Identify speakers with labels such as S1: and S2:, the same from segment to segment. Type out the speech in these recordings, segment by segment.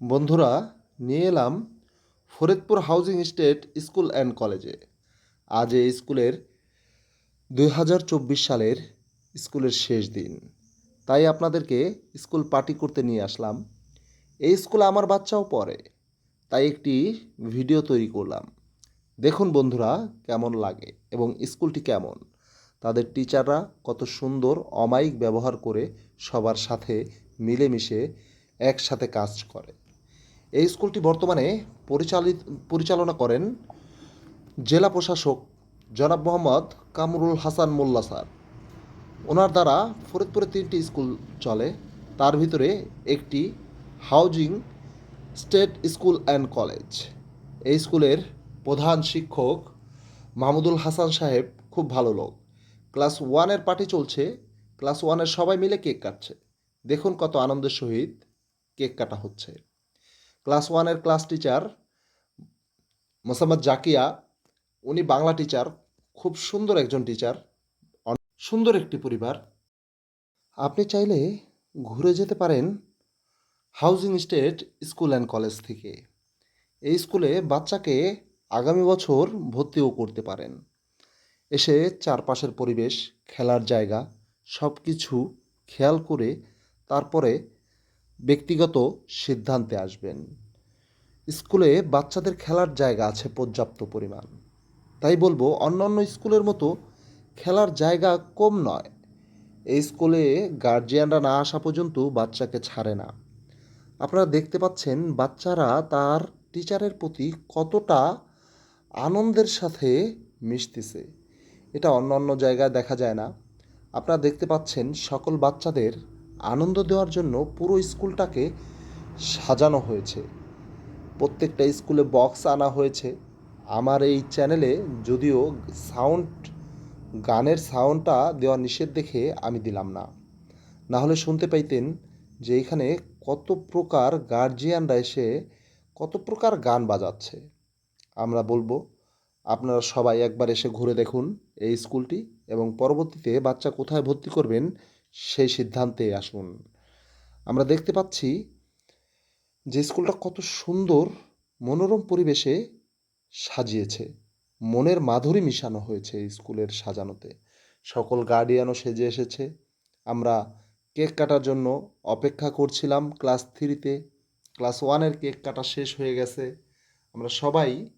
S1: বন্ধুরা, নিয়ে এলাম Faridpur housing state school and কলেজে। আজ এই স্কুলের দুই হাজার চব্বিশ সালের স্কুলের শেষ দিন। তাই আপনাদেরকে স্কুল পার্টি করতে নিয়ে আসলাম। এই স্কুলে আমার বাচ্চাও পড়ে, তাই একটি ভিডিও তৈরি করলাম। দেখুন বন্ধুরা, কেমন লাগে এবং স্কুলটি কেমন? তাদের টিচাররা কত সুন্দর অমায়িক ব্যবহার করে সবার সাথে মিলেমিশে একসাথে কাজ করে। এই স্কুলটি বর্তমানে পরিচালিত, পরিচালনা করেন জেলা প্রশাসক জনাব মোহাম্মদ কামরুল হাসান মোল্লা স্যার। ওনার দ্বারা ফরিদপুরে তিনটি স্কুল চলে, তার ভিতরে একটি housing state school and college. এই স্কুলের প্রধান শিক্ষক মাহমুদুল হাসান সাহেব খুব ভালো লোক। ক্লাস ওয়ানের পার্টি চলছে, ক্লাস ওয়ানের সবাই মিলে কেক কাটছে। দেখুন কত আনন্দের সহিত কেক কাটা হচ্ছে। ক্লাস ওয়ানের ক্লাস টিচার মোসাম্মদ জাকিয়া, উনি বাংলা টিচার, খুব সুন্দর একজন টিচার সুন্দর একটি পরিবার। আপনি চাইলে ঘুরে যেতে পারেন housing state school and college থেকে। এই স্কুলে বাচ্চাকে আগামী বছর ভর্তিও করতে পারেন। এসে চারপাশের পরিবেশ, খেলার জায়গা সব কিছু খেয়াল করে তারপরে ব্যক্তিগত সিদ্ধান্তে আসবেন। স্কুলে বাচ্চাদের খেলার জায়গা আছে পর্যাপ্ত পরিমাণ। তাই বলব, অন্যান্য স্কুলের মতো খেলার জায়গা কম নয়। এই স্কুলে গার্জিয়ানরা না আসা পর্যন্ত বাচ্চাকে ছাড়ে না। আপনারা দেখতে পাচ্ছেন, বাচ্চারা তার টিচারের প্রতি কতটা আনন্দের সাথে মিশতেছে। এটা অন্য অন্য জায়গায় দেখা যায় না। আপনারা দেখতে পাচ্ছেন, সকল বাচ্চাদের আনন্দ দেওয়ার জন্য পুরো স্কুলটাকে সাজানো হয়েছে। প্রত্যেকটা স্কুলে বক্স আনা হয়েছে। আমার এই চ্যানেলে যদিও সাউন্ড, গানের সাউন্ডটা দেওয়া নিষেধ দেখে আমি দিলাম না। না হলে শুনতে পাইতেন যে এখানে কত প্রকার গার্জিয়ানরা এসে কত প্রকার গান বাজাচ্ছে। আমরা বলব, আপনারা সবাই একবার এসে ঘুরে দেখুন এই স্কুলটি এবং পরবর্তীতে বাচ্চা কোথায় ভর্তি করবেন সেই সিদ্ধান্তে আসুন। আমরা দেখতে পাচ্ছি যে স্কুলটা কত সুন্দর মনোরম পরিবেশে সাজিয়েছে। মনের মাধুরী মিশানো হয়েছে স্কুলের সাজানোতে। সকল গার্ডিয়ানও সেজে এসেছে। আমরা কেক কাটার জন্য অপেক্ষা করছিলাম ক্লাস থ্রিতে ক্লাস ওয়ানের কেক কাটা শেষ হয়ে গেছে। আমরা সবাই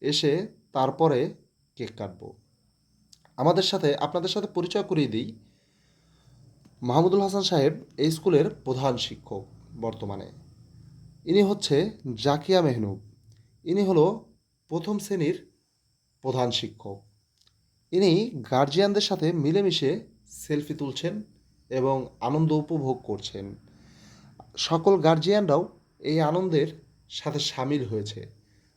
S1: এসে তারপরে কেক কাটবো। আমাদের সাথে, আপনাদের সাথে পরিচয় করিয়ে দিই। মাহমুদুল হাসান সাহেব এই স্কুলের প্রধান শিক্ষক বর্তমানে। ইনি হচ্ছে জাকিয়া মেহনুব। ইনি হলো প্রথম শ্রেণির প্রধান শিক্ষক। ইনি গার্জিয়ানদের সাথে মিলেমিশে সেলফি তুলছেন এবং আনন্দ উপভোগ করছেন। সকল গার্জিয়ানরাও এই আনন্দের সাথে সামিল হয়েছে।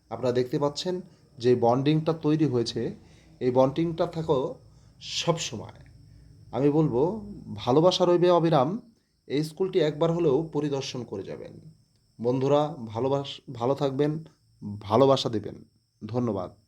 S1: আপনারা দেখতে পাচ্ছেন যে বন্ডিংটা তৈরি হয়েছে। এই বন্ডিংটা থাকো সব সময় আমি বলব, ভালোবাসা রইবে অবিরাম, এই স্কুলটি একবার হলেও পরিদর্শন করে যাবেন। বন্ধুরা, ভালোবাস, ভালো থাকবেন, ভালোবাসা দেবেন। ধন্যবাদ।